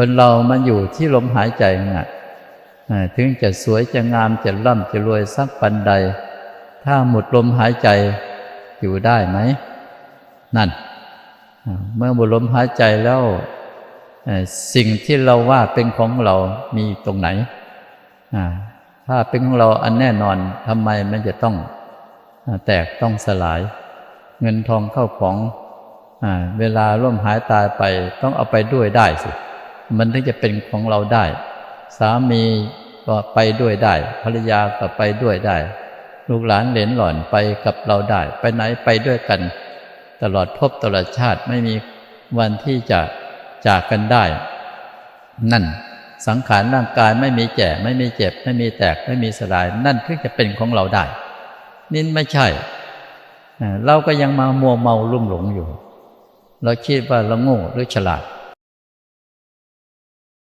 คนเรามันอยู่ที่ลมหายใจน่ะถึงจะสวยจะงามจะร่ำจะรวยสักปันใด ถ้าหมดลมหายใจอยู่ได้ไหม นั่น เมื่อหมดลมหายใจแล้วสิ่งที่เราว่าเป็นของเรามีตรงไหน ถ้าเป็นของเราอันแน่นอนทำไมมันจะต้องแตกต้องสลาย เงินทองเข้าของอเวลาร่มหายตายไปต้องเอาไปด้วยได้สิ มันถึงจะเป็นของเราได้ สามีก็ไปด้วยได้ ภรรยาก็ไปด้วยได้ ลูกหลานเหลนหล่อนไปกับเราได้ ไปไหนไปด้วยกัน ตลอดภพตลอดชาติไม่มีวันที่จะจากกันได้ นั่นสังขารร่างกายไม่มีแก่ไม่มีเจ็บ ไม่มีแตกไม่มีสลาย นั่นถึงจะเป็นของเราได้ นี่ไม่ใช่ เราก็ยังมามัวเมาลุ่มหลงอยู่ เราคิดว่าเราโง่หรือฉลาด